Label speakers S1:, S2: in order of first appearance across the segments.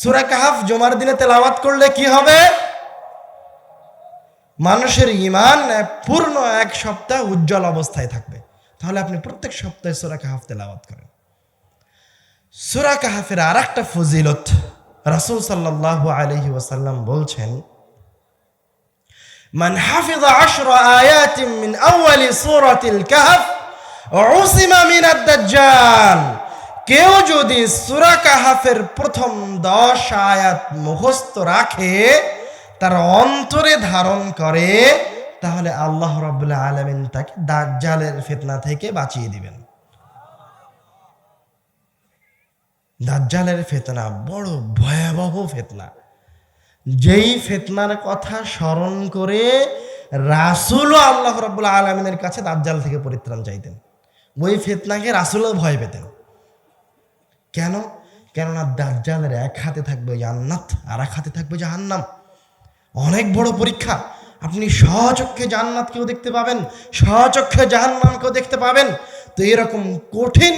S1: সুরা কাহাফ জমার দিনে তেলাওয়াত করলে কি হবে মানুষের ইমান পূর্ণ এক সপ্তাহ উজ্জ্বল অবস্থায় থাকবে তাহলে আপনি প্রত্যেক সপ্তাহে সুরা কাহাফ তেলাওয়াত করেন সুরা কাহাফের আর একটা ফজিলত রাসুল সাল্লাহ আলহি ওয়াসাল্লাম বলছেন من حفظ عشر آيات من أول سورة الكهف عصم من الدجال কেউ যদি সুরা কাহাফের প্রথম দশ আয়াত মুখস্থ রাখে, তার অন্তরে ধারণ করে, তাহলে আল্লাহ রবুল্লাহ আলমিন তাকে দাজ্জালের ফেতনা থেকে বাঁচিয়ে দিবেন। দাজ্জালের ফেতনা বড় ভয়াবহ ফেতনা। যেই ফেতনার কথা স্মরণ করে রাসুলও আল্লাহ রব্বুল্লাহ আলমিনের কাছে দাজ্জাল থেকে পরিত্রাণ চাইতেন। ওই ফেতনাকে রাসুলও ভয় পেতেন। কেন? কেননা দাজ্জালের এক হাতে থাকবে জান্নাত, আর এক হাতে থাকবে জাহান্নাম। অনেক বড় পরীক্ষা। আপনি সচক্ষে জান্নাতকেও দেখতে পাবেন সচক্ষে জাহান্নামকেও দেখতে পাবেন। তো এরকম কঠিন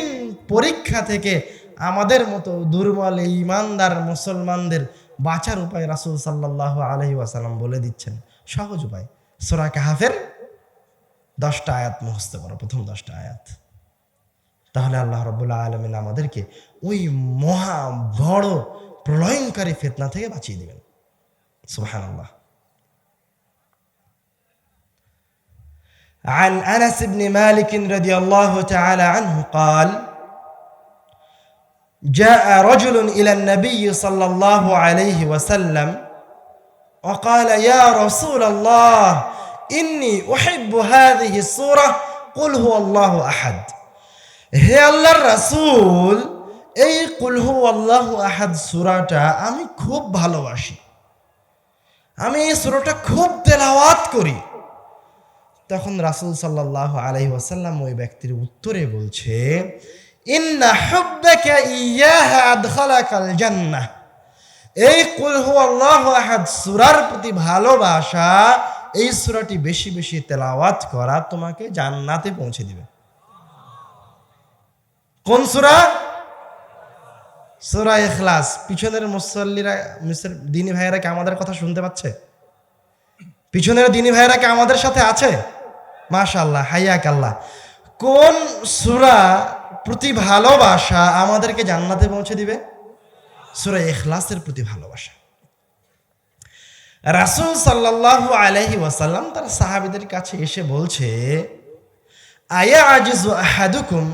S1: পরীক্ষা থেকে আমাদের মতো দুর্বল ইমানদার মুসলমানদের বাঁচার উপায় রাসুল সাল্লাহ আলহি ওয়াসাল্লাম বলে দিচ্ছেন। সহজ উপায়। সোরা কাহাফের দশটা আয়াত মুখস্থ করো, প্রথম দশটা আয়াত। তাহলে আল্লাহ রবুল্লাহ আলমিন আমাদেরকে ওই মহা বড় প্রলয়ঙ্কারী ফেতনা থেকে বাঁচিয়ে দেবেন সুবহান আল্লাহ عن انس بن مالك رضي الله تعالى عنه قال جاء رجل الى النبي صلى الله عليه وسلم وقال يا رسول الله اني احب هذه السوره قل هو الله احد হে আল্লাহর রাসূল এই কুল হু আল্লাহ আহাদ সূরাটা আমি খুব ভালোবাসি। আমি এই সূরাটা খুব তেলাওয়াত করি। তখন রাসূল সাল্লাল্লাহু আলাইহি ওয়াসাল্লাম ওই ব্যক্তির উত্তরে বলছে এই কুল হু আল্লাহু আহাদ সূরার প্রতি ভালোবাসা, এই সূরাটি বেশি বেশি তেলাওয়াত করা তোমাকে জান্নাতে পৌঁছে দিবে। কোন সুরা? সুরা এখলাস পিছনের মুসল্লিরা দিনী ভাইয়েরা কি আমাদের কথা শুনতে পাচ্ছে? পিছনের দিনী ভাইয়েরা কি আমাদের সাথে আছে? মাশাল্লাহ হাইয়াক আল্লাহ কোন সুরা প্রতি ভালোবাসা আমাদেরকে জান্নাতে পৌঁছে দিবে? সুরা ইখলাসের প্রতি ভালোবাসা। রাসূল সাল্লাল্লাহু আলাইহি ওয়াসাল্লাম তার সাহাবীদের কাছে এসে বলছে, আয়া আজিজু আহাদুকুম?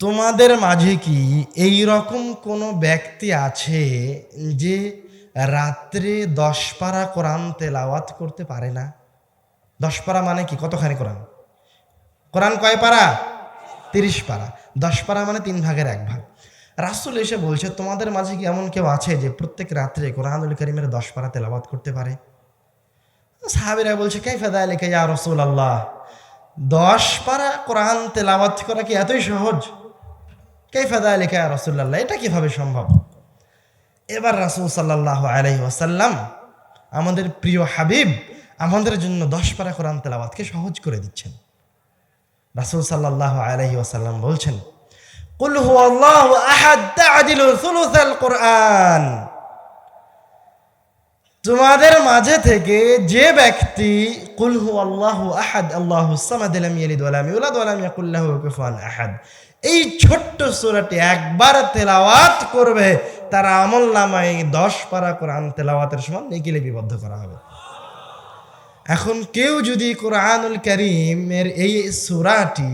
S1: তোমাদের মাঝে কি এই রকম কোনো ব্যক্তি আছে যে রাত্রে দশ পারা কোরআন তেলাওয়াত করতে পারে না? দশ পারা মানে কি? কতখানি কোরআন? কোরআন কয় পারা? তিরিশ পারা। দশ পারা মানে তিন ভাগের এক ভাগ। রাসুল এসে বলছে, তোমাদের মাঝে কি এমন কেউ আছে যে প্রত্যেক রাত্রে কোরআনুল করিমের দশ পারা তেলাবাদ করতে পারে? সাহাবিরা বলছে কে ফেদা লেখে ইয়া রসুল আল্লাহ দশ পারা কোরআন তেলাওয়াত করা কি এতই সহজ? কে ফেদা লেখা ইয়া রসুল্লাহ এটা কীভাবে সম্ভব? এবার রাসুল সাল্লাহ আলহি ওয়াসাল্লাম আমাদের প্রিয় হাবিব আমাদের জন্য দশ পারা কোরআন তেলাওয়াতকে সহজ করে দিচ্ছেন। রাসুল সাল্লাহ আলহি ওয়াসাল্লাম বলছেন, কুল হু আল্লাহ আহাদ তাআদিলু সুলুসাল কোরআন। তোমাদের মাঝে থেকে যে ব্যক্তি কুলহু আল্লাহ আহাদ আল্লাহ আহাদ। এই ছোট্ট সূরাটি একবার তেলাওয়াত করবে, তার আমল নামায় দশ পারা কোরআন তেলাওয়াতের সমান নেকি লিপিবদ্ধ করা হবে। এখন কেউ যদি কোরআনুল করিমের এই সূরাটি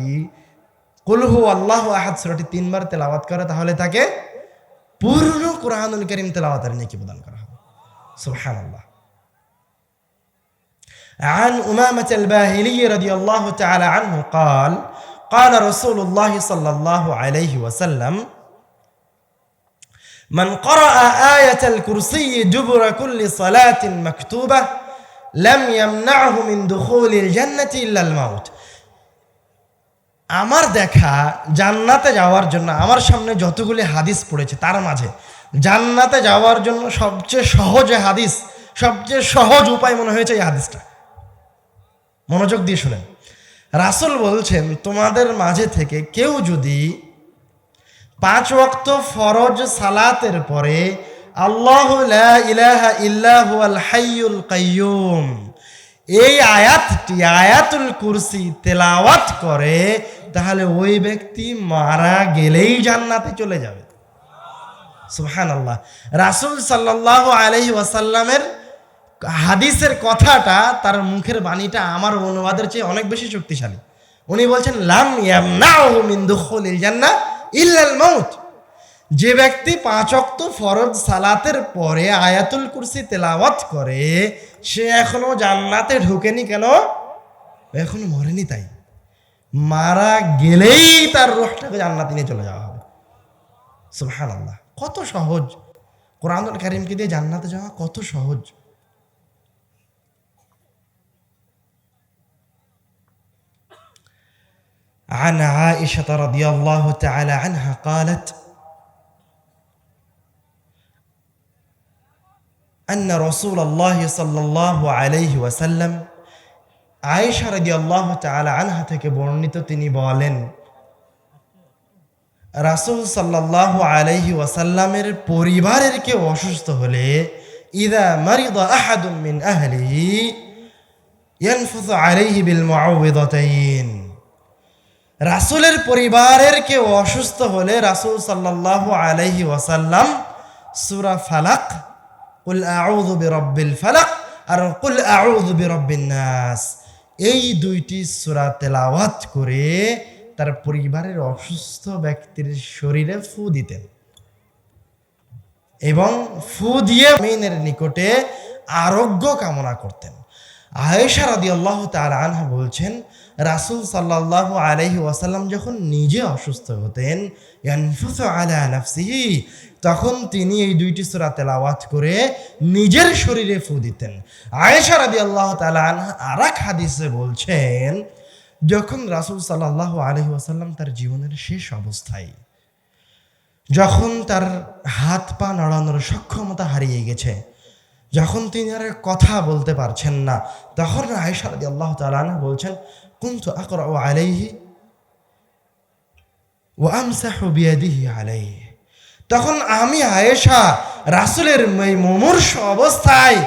S1: কুলহু আল্লাহ আহাদ সূরাটি তিনবার তেলাওয়াত করে, তাহলে তাকে পূর্ণ কোরআনুল করিম তেলাওয়াতের নেকি প্রদান করা سبحان الله عن أمامة الباهلي رضي الله تعالى عنه قال قال رسول الله صلى الله عليه وسلم من قرأ آية الكرسي دبر كل صلاة مكتوبة لم يمنعه من دخول الجنة إلا الموت আমার দেখা জান্নাতে যাওয়ার জন্য আমার সামনে যতগুলি হাদিস পড়েছে তার মাঝে জান্নাতে যাওয়ার জন্য সবচেয়ে সহজ হাদিস, সবচেয়ে সহজ উপায় মনে হয়েছে এই হাদিসটা। মনোযোগ দিয়ে শুনেন। রাসুল বলছেন, তোমাদের মাঝে থেকে কেউ যদি পাঁচ ওয়াক্ত ফরজ সালাতের পরে আল্লাহ ইলাহা ইল্লাহু আল হাইয়ুল কাইয়ুম, এই আয়াতটি, আয়াতুল কুরসি তেলাওয়াত করে, তাহলে ওই ব্যক্তি মারা গেলেই জান্নাতে চলে যাবে। সুহান আল্লাহ রাসুল সাল্লাহ আলহি ওয়াসাল্লামের হাদিসের কথাটা তার মুখের বাণীটা আমার অনুবাদের চেয়ে অনেক বেশি শক্তিশালী। উনি বলছেন, লাম জান্নাহ ইল্লাল মাউত। যে ব্যক্তি পাঁচ অক্ত ফরজ সালাতের পরে আয়াতুল কুরসি তেলাওয়াত করে, সে এখনও জান্নাতে ঢোকেনি কেন? এখনও মরেনি তাই। মারা গেলেই তার রোহটাকে জান্নাতে নিয়ে চলে যাওয়া হবে। সুবহান আল্লাহ কত সহজ কোরআনুল কারিমকে দিয়ে জান্নাতে যাওয়া কত সহজ عن عائشة رضي الله تعالى عنها قالت أن رسول الله صلى الله عليه وسلم আয়েশা রাদি আল্লাহ তালা আনহা থেকে বর্ণিত তিনি বলেন রাসুল সাল্লাহ আলাইহি ওয়াসাল্লামের পরিবারের কেউ অসুস্থ হলে, ইদা মারিদ আহাদুম মিন আহলিহি ইয়ানফুসু আলাইহি বিল মুআউযিদাতাইন রাসুলের পরিবারের কেউ অসুস্থ হলে, রাসুল সাল্লাহ আলাইহি ওয়াসাল্লাম সুরা ফালাক, কুল আউযু বিরাব্বিল ফালাক আর কুল আউযু বিরাব্বিন নাস এই দুইটি সূরা তেলাওয়াত করে তার পরিবারের অসুস্থ ব্যক্তির শরীরে ফু দিতেন। এবং ফু দিয়ে মেইনের নিকটে আরোগ্য কামনা করতেন। আয়েশা রাদি আল্লাহ তার আনহা বলছেন, রাসুল সাল্লাহ আলহি ওয়াসাল্লাম যখন নিজে অসুস্থ হতেন, ইয়ানফুসু তখন তিনি এই দুইটি সূরা তেলাওয়াত করে নিজের শরীরে ফু দিতেন। আয়েশা রাদি আল্লাহ তালা আনহা আর এক হাদিসে বলছেন যখন রাসুল সাল্লাহ আলহি ওয়াসাল্লাম তার জীবনের শেষ অবস্থায়, যখন তার হাত পা নাড়ানোর সক্ষমতা হারিয়ে গেছে, যখন তিনি আর কথা বলতে পারছেন না, তখন আয়েশা রাদি আল্লাহ তালানা বলছেন, কুন্তু আকরা ও আলাইহি ও আমসাহু বিয়াদিহি আলাইহি। তখন আমি আয়েশা, রাসুলের মুমূর্ষ অবস্থায়,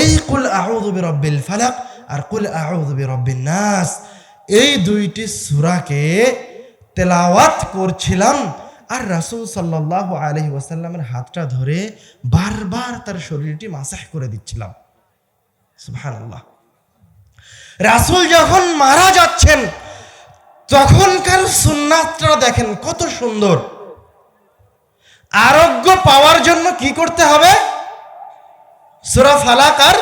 S1: এই কুল আউযু বিরাব্বিল ফালাক আর কুল আউযু বিরাব্বিন নাস। এই দুইটি সূরাকে তেলাওয়াত করছিলাম আর রাসূল সাল্লাল্লাহু আলাইহি ওয়াসাল্লামের হাতটা ধরে বারবার তার শরীরটি মাসাহ করে দিচ্ছিলাম। সুবহানাল্লাহ। রাসূল যখন মারা যাচ্ছেন, তখনকার সুন্নাতটা দেখেন কত সুন্দর। আরোগ্য পাওয়ার জন্য কি করতে হবে? সুরা ফালাক আর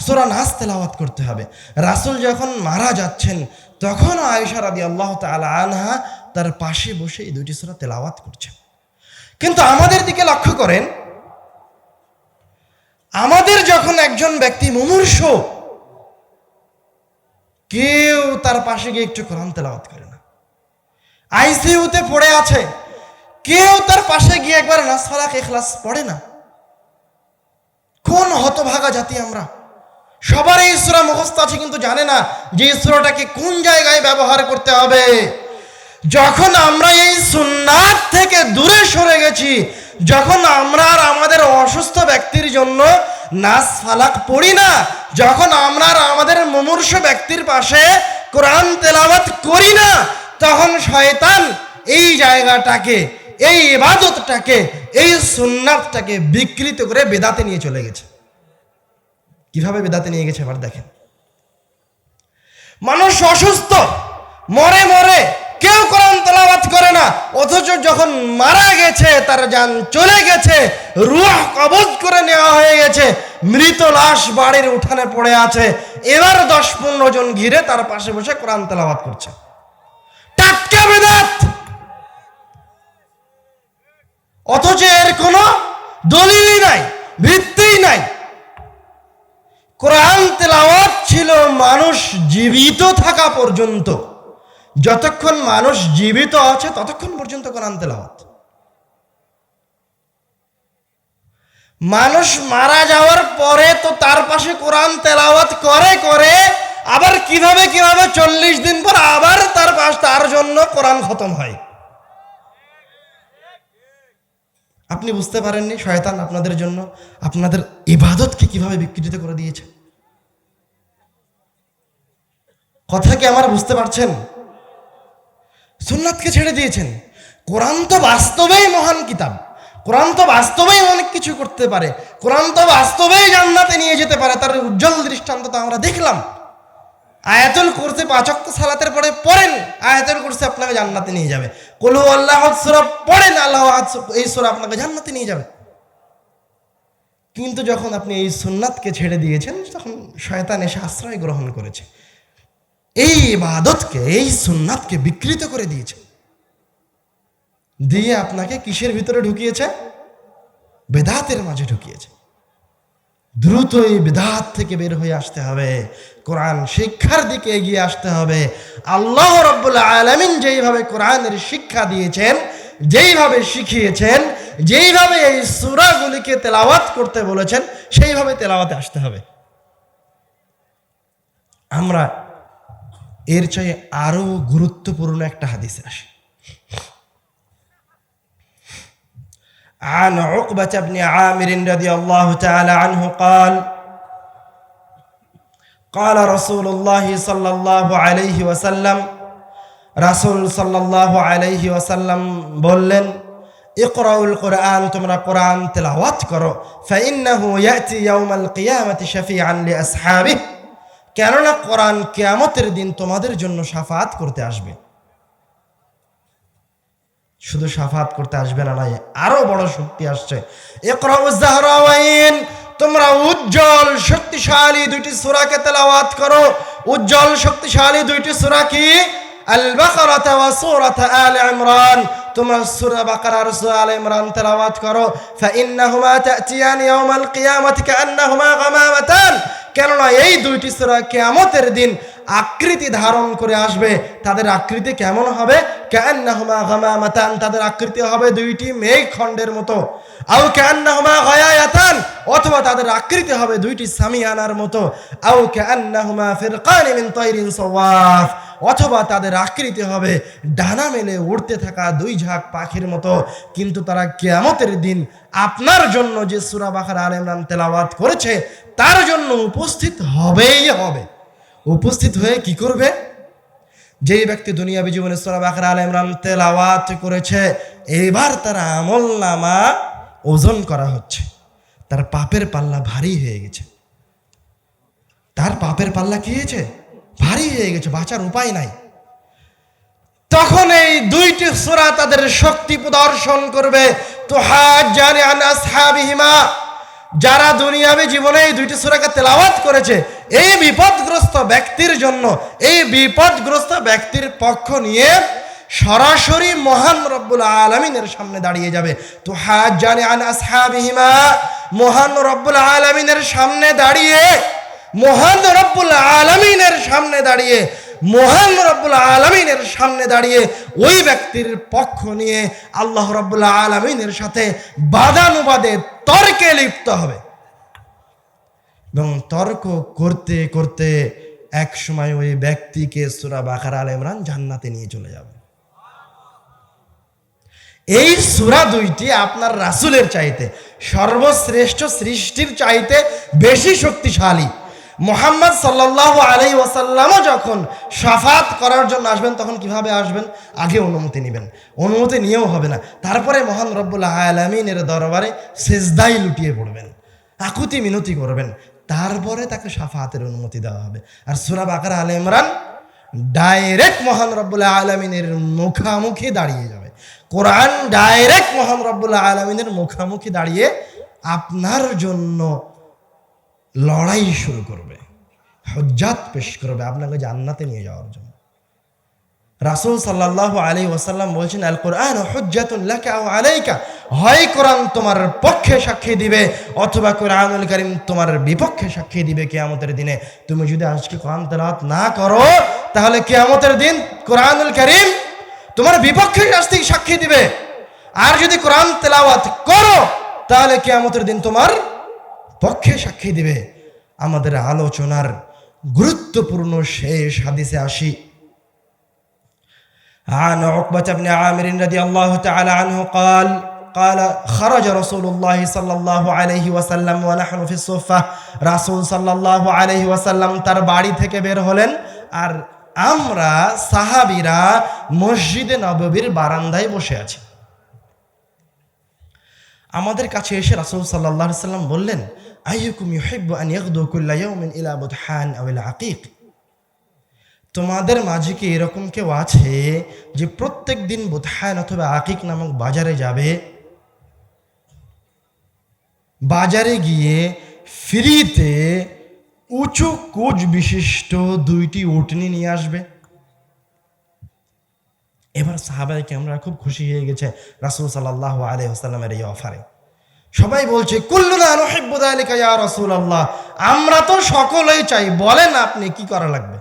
S1: সুরা নাস তেলাওয়াত করতে হবে। রাসুল যখন মারা যাচ্ছেন তখন আয়েশা রাদি আল্লাহ আনহা তার পাশে বসে এই দুইটি সুরা তেলাওয়াত করছেন কিন্তু আমাদের দিকে লক্ষ্য করেন, আমাদের যখন একজন ব্যক্তি মুমূর্ষ, কেউ তার পাশে গিয়ে একটু কোরআন তেলাওয়াত করে না। আইসিইউতে পড়ে আছে, কেউ তার পাশে গিয়ে একবার নাসফালাক এখলাস পড়ে না। কোন হতভাগা জাতি আমরা? সবার এই সুরা মুখস্থ আছে কিন্তু জানে না যে এই সুরাটাকে কোন জায়গায় ব্যবহার করতে হবে। যখন আমরা এই সুন্নাত থেকে দূরে সরে গেছি, যখন আমরা আর আমাদের অসুস্থ ব্যক্তির জন্য নাস ফালাক পড়ি না, যখন আমরা আর আমাদের মুমূর্ষ ব্যক্তির পাশে কোরআন তেলাওয়াত করি না, তখন শয়তান এই জায়গাটাকে, এই ইবাদতটাকে, এই সুন্নাতটাকে বিকৃত করে বেদাতে নিয়ে চলে গেছে। কীভাবে বেদাতে নিয়ে গেছে এবার দেখেন। মানুষ অসুস্থ, মরে মরে, কেউ কোরআন তেলাওয়াত করে না, অথচ যখন মারা গেছে, তার যান চলে গেছে, রুহ কবজ করে নেওয়া হয়ে গেছে, মৃত লাশ বাড়ির উঠানে পড়ে আছে, এবার দশ পনেরো জন ঘিরে তার পাশে বসে কোরআন তেলাওয়াত করছে। টাটকা বেদাত! অথচ এর কোনো দলিলই নাই, ভিত্তিই নাই। কোরআন তেলাওয়াত ছিল মানুষ জীবিত থাকা পর্যন্ত। যতক্ষণ মানুষ জীবিত আছে, ততক্ষণ পর্যন্ত কোরআন তেলাওয়াত। মানুষ মারা যাওয়ার পরে তো তার পাশে কোরআন তেলাওয়াত করে করে, আবার কীভাবে কীভাবে চল্লিশ দিন পর আবার তার পাশ, তার জন্য কোরআন খতম হয়। আপনি বুঝতে পারেননি, শয়তান আপনাদের জন্য আপনাদের ইবাদতকে কীভাবে বিকৃত করে দিয়েছে? কথা কি আমার বুঝতে পারছেন? সুন্নাতকে ছেড়ে দিয়েছেন। কোরআন তো বাস্তবেই মহান কিতাব। কোরআন তো বাস্তবেই অনেক কিছু করতে পারে। কোরআন তো বাস্তবেই জান্নাতে নিয়ে যেতে পারে। তার উজ্জ্বল দৃষ্টান্ত তো আমরা দেখলাম। আয়াতুল কুরসি পাঁচক্ত সালাতের পরে পড়েন। আয়াতুল কুরসি আপনাকে জান্নাতে নিয়ে যাবে। কলু আল্লাহ সূরা পড়েন আল্লাহ এই সূরা আপনাকে জান্নাতে নিয়ে যাবে। কিন্তু যখন আপনি এই সুন্নাতকে ছেড়ে দিয়েছেন, তখন শয়তান এসে আশ্রয় গ্রহণ করেছে। এই ইবাদতকে, এই সুন্নাতকে বিকৃত করে দিয়েছে। দিয়ে আপনাকে কিসের ভিতরে ঢুকিয়েছে? বেদাতের মাঝে ঢুকিয়েছে। দ্রুত এই বেদাত থেকে বের হয়ে আসতে হবে। কোরআন শিক্ষার দিকে এগিয়ে আসতে হবে। আল্লাহ রব্বুল আলমিন যেইভাবে কোরআনের শিক্ষা দিয়েছেন, যেইভাবে শিখিয়েছেন, যেইভাবে এই সুরাগুলিকে তেলাওয়াত করতে বলেছেন, সেইভাবে তেলাওয়াতে আসতে হবে। আমরা এর চাই আরো গুরুত্বপূর্ণ একটা হাদিসে আসি عن عقبة بن عامر رضي الله تعالى عنه قال قال رسول الله صلى الله عليه وسلم রাসূল সাল্লাল্লাহু আলাইহি ওয়াসাল্লাম বললেন ইকরাউল কোরআন তোমরা কোরআন তেলাওয়াত করো ফাইন্নাহু ইয়াতি ইয়াউমাল কিয়ামাতি শাফিআন লিআসহাবিহি কেননা কোরআন কেয়ামতের দিন তোমাদের জন্য সাফাত করতে আসবে। শুধু সাফাত করতে আসবে না, নাই, আরও বড় শক্তি আসছে। তোমরা উজ্জ্বল, শক্তিশালী দুইটি সূরাকে তেলাওয়াত করো। উজ্জ্বল, শক্তিশালী দুইটি সুরা কি? ইমরান। তোমরা বাকারা আর সূরা আল ইমরান তেলাওয়াত করো। ফাইন্নাহুমা তাতিয়ান ইয়াউমাল কিয়ামাতি গামামাতান। কেননা এই দুইটি সূরা কিয়ামতের দিন আকৃতি ধারণ করে আসবে। তাদের আকৃতি কেমন হবে? কান্নাহুমা গামামাতান। তাদের আকৃতি হবে দুইটি মেঘ খণ্ডের মতো। আও কান্নাহুমা গায়ায়াতান। অথবা তাদের আকৃতি হবে দুইটি সামিয়ানার মতো। আও কান্নাহুমা ফিরকান মিন তাইরিন সাওয়াফ। অথবা তাদের আকৃতি হবে ডানা মেলে উড়তে থাকা দুই ঝাঁক পাখির মতো। কিন্তু তারা কেয়ামতের দিন আপনার জন্য যে সুরা বাখার আল তেলাওয়াত করেছে তার জন্য উপস্থিত হবেই হবে। উপস্থিত হয়ে কি করবে? যেই ব্যক্তি দুনিয়াবি জীবনে সুরা বাখার আল ইমরান তেলাওয়াত করেছে এইবার তার আমল নামা ওজন করা হচ্ছে। তার পাপের পাল্লা ভারী হয়ে গেছে। তার পাপের পাল্লা কি হয়েছে? ভারী হয়ে গেছে, বাঁচার উপায় নাই। তখন এই দুইটি সোরা তাদের শক্তি প্রদর্শন করবে। তো হাজ জানে আন আসহাবিহিমা। যারা দুনিয়াবি জীবনে এই দুইটি সূরাকে তেলাওয়াত করেছে, এই বিপদগ্রস্ত ব্যক্তির জন্য, এই বিপদগ্রস্ত ব্যক্তির পক্ষ নিয়ে সরাসরি মহান রব্বুল আলমিনের সামনে দাঁড়িয়ে যাবে। তো হাজ জানে আন মহান রব্বুল আলমিনের সামনে দাঁড়িয়ে, মহান রব্বুল আলমিনের সামনে দাঁড়িয়ে মহান রব্বুল আলমিনের সামনে দাঁড়িয়ে ওই ব্যক্তির পক্ষ নিয়ে আল্লাহ রব্বুল আলমিনের সাথে বাদানুবাদে তর্কে লিপ্ত হবে। এবং তর্ক করতে করতে এক সময় ওই ব্যক্তিকে সুরা বাকার আল ইমরান জান্নাতে নিয়ে চলে যাবে। এই সুরা দুইটি আপনার রাসুলের চাইতে সর্বশ্রেষ্ঠ সৃষ্টির চাইতে বেশি শক্তিশালী। মোহাম্মদ সাল্লাহ আলাই ওয়াসাল্লামও যখন সাফাত করার জন্য আসবেন, তখন কীভাবে আসবেন? আগে অনুমতি নেবেন। অনুমতি নিয়েও হবে না। তারপরে মহান রব্বুল আলমিনের দরবারে সেজদাই লুটিয়ে পড়বেন। আকুতি মিনতি করবেন। তারপরে তাকে সাফাতের অনুমতি দেওয়া হবে। আর সুরা আকার আল ইমরান ডাইরেক্ট মহান রব্বুল আলমিনের মুখামুখি দাঁড়িয়ে যাবে। কোরআন ডাইরেক্ট মহান রব্বুল আলমিনের মুখামুখি দাঁড়িয়ে আপনার জন্য লড়াই শুরু করবে, হজ্জাত পেশ করবে আপনাকে জান্নাতে নিয়ে যাওয়ার জন্য। রাসূল সাল্লাল্লাহু আলাইহি ওসাল্লাম বলছেন আল কোরআন আও আলাইকা। হয় কোরআন তোমার পক্ষে সাক্ষী দিবে, অথবা কোরআনুল করিম তোমার বিপক্ষে সাক্ষী দিবে কেয়ামতের দিনে। তুমি যদি আজকে কোরআন তেলাওয়াত না করো, তাহলে কেয়ামতের দিন কোরআনুল করিম তোমার বিপক্ষে শাস্তি সাক্ষী দিবে। আর যদি কোরআন তেলাওয়াত করো, তাহলে কেয়ামতের দিন তোমার পক্ষে সাক্ষী দিবে আমাদের আলোচনার গুরুত্বপূর্ণ শেষ হাদিসে আসি عن عقبة بن عامر رضي الله تعالى عنه قال قال خرج رسول الله صلى الله عليه وسلم ونحن في الصفة রাসূল সাল্লাল্লাহু আলাইহি ওয়াসাল্লাম তার বাড়ি থেকে বের হলেন আর আমরা সাহাবীরা মসজিদে নববীর বারান্দায় বসে আছি আমাদের কাছে এসে রাসূল আলাইহি সাল্লাম বললেন, আইয়ুকুম ইলা আকিক তোমাদের মাঝে কি এরকম কেউ আছে যে প্রত্যেক দিন বোধায়ন অথবা আকিক নামক বাজারে যাবে? বাজারে গিয়ে ফ্রিতে উঁচু কুচ বিশিষ্ট দুইটি উটনি নিয়ে আসবে। এবার সাহাবাইকে আমরা খুব খুশি হয়ে গেছে রাসুল সাল্লাহ আলহ আসাল্লামের এই অফারে সবাই বলছে কুল্লুনা নহিবুদালিকা ইয়া রাসূল আল্লাহ আমরা তো সকলেই চাই বলেন আপনি কি করা লাগবে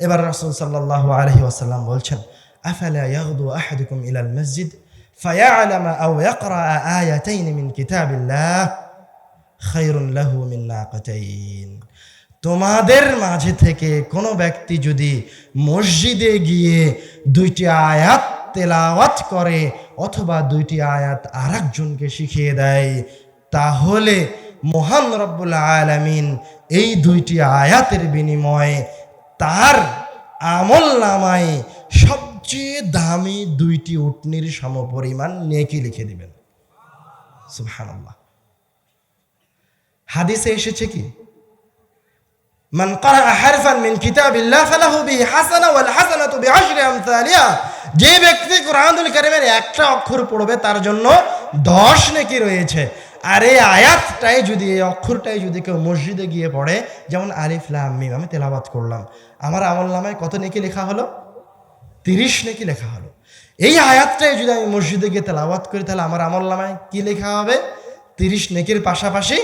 S1: এবার রাসূল সাল্লাল্লাহু আলাইহি ওয়াসাল্লাম বলছেন আফালা ইয়াগদু আহাদুকুম ইলাল মসজিদ فيعلم أو يقرأ آيتين من كتاب الله خير له من ناقتين তোমাদের মাঝে থেকে কোনো ব্যক্তি যদি মসজিদে গিয়ে দুইটি আয়াত তেলাওয়াত করে অথবা দুইটি আয়াত আর একজনকে শিখিয়ে দেয়, তাহলে মহান রব্বুল আলামিন এই দুইটি আয়াতের বিনিময়ে তার আমল নামায় সবচেয়ে দামি দুইটি উটনির সমপরিমাণ নেকি লিখে দিবেন। সুবহানাল্লাহ। হাদিসে এসেছে কি? من قرأ حرفا من كتاب الله فله به حسنة والحسنة بعشر أمثالها যে ব্যক্তি কোরআনুল কারিমের একটা অক্ষর পড়বে তার জন্য দশ নেকি রয়েছে আর এই আয়াতটাই যদি এই অক্ষরটাই যদি কেউ মসজিদে গিয়ে পড়ে যেমন আলিফ লাম মিম আমি তেলাবাত করলাম আমার আমল নামায় কত নেকি লেখা হলো তিরিশ নেকি লেখা হলো এই আয়াতটাই যদি আমি মসজিদে গিয়ে তেলাওয়াত করি তাহলে আমার আমল নামায় কি লেখা হবে তিরিশ নেকির পাশাপাশি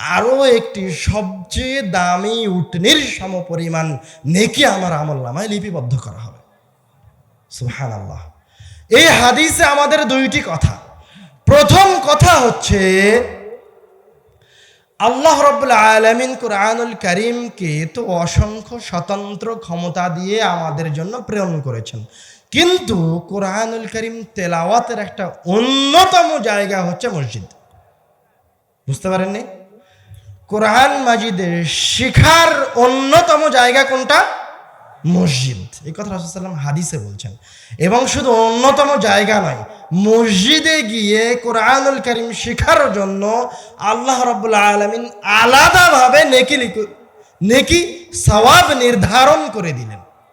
S1: আরও একটি সবচেয়ে দামি উটনির সমপরিমাণ নেকি আমার আমল নামায় লিপিবদ্ধ করা হবে। সুহান আল্লাহ এই হাদিসে আমাদের দুইটি কথা। প্রথম কথা হচ্ছে, আল্লাহ রব্বুল আলমিন কোরআনুল করিমকে তো অসংখ্য স্বতন্ত্র ক্ষমতা দিয়ে আমাদের জন্য প্রেরণ করেছেন। কিন্তু কোরআনুল করিম তেলাওয়াতের একটা অন্যতম জায়গা হচ্ছে মসজিদ। বুঝতে পারেননি? কোরআন মাজিদের শিখার অন্যতম জায়গা কোনটা? মসজিদ। এই কথা রাসুলসাল্লাম হাদিসে বলছেন। এবং শুধু অন্যতম জায়গা নয়, মসজিদে গিয়ে কোরআনুল করিম শিখার জন্য আল্লাহ রবুল্লা আলমিন আলাদাভাবে নেকি নেকি সওয়াব নির্ধারণ করে দিলেন।